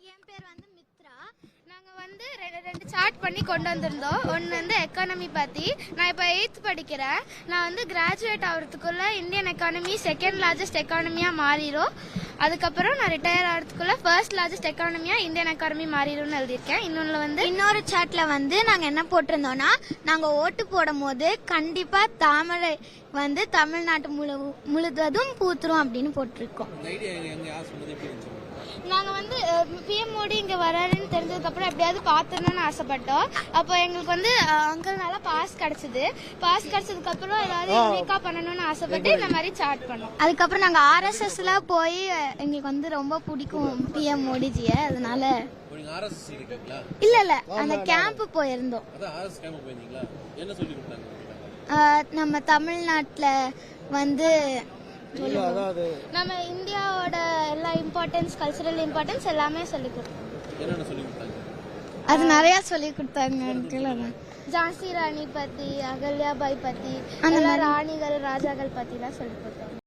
என் பேர் வந்து மித்ரா. நாங்கள் வந்து ரெ- ரெண்டு சார்ட் பண்ணி கொண்டு வந்திருந்தோம். ஒன்று வந்து எக்கானமி பற்றி நான் இப்போ எயித் படிக்கிறேன். நான் வந்து கிராஜுவேட் ஆகிறதுக்குள்ள இந்தியன் எக்கானமி செகண்ட் லார்ஜஸ்ட் எக்கானமியாக மாறிடும் அதுக்கப்புறம் நான் ரிட்டையர் ஆகிறதுக்குள்ள ஃபர்ஸ்ட் லார்ஜஸ்ட் எக்கானமியாக இந்தியன் எக்கானமி மாறிடும்னு எழுதியிருக்கேன். இன்னொன்று வந்து இன்னொரு சாட்ல வந்து நாங்க என்ன போட்டிருந்தோம்னா நாங்க ஓட்டு போடும் போது கண்டிப்பா தாமரை வந்து தமிழ்நாட்டு முழு முழுவதும் பூத்துரும் அப்படின்னு போட்டிருக்கோம். நாங்கள் வந்து பிஎம் மோடி இங்கே வராருன்னு தெரிஞ்சதுக்கப்புறம் எப்படியாவது பார்த்துடணும்னு ஆசைப்பட்டோம். அப்போ எங்களுக்கு வந்து அங்கிள்னால பாஸ் கிடைச்சது. பாஸ் கிடைச்சதுக்கப்புறம் ஏதாவது யூனிக்காக பண்ணணும்னு ஆசைப்பட்டு இந்த மாதிரி சார்ட் பண்ணோம். அதுக்கப்புறம் நாங்க ஆர்எஸ்எஸ்ல போய் எங்களுக்கு வந்து ரொம்ப பிடிக்கும் பிஎம் மோடிஜியை. அதனால இல்ல இல்ல. அந்த கேம்ப் போயிருந்தோம். நம்ம தமிழ்நாட்டுல வந்து நம்ம இந்தியாவோட எல்லா இம்பார்ட்டன்ஸ் கல்ச்சுரல் இம்பார்ட்டன்ஸ் எல்லாமே சொல்லி கொடுத்தாங்க? அது நிறைய சொல்லி கொடுத்தாங்க ஜான்சி ராணி பத்தி அகல்யா பாய் பத்தி அந்த எல்லா ராணிகள் ராஜாக்கள் பத்திலாம் சொல்லிக் கொடுத்தோம்.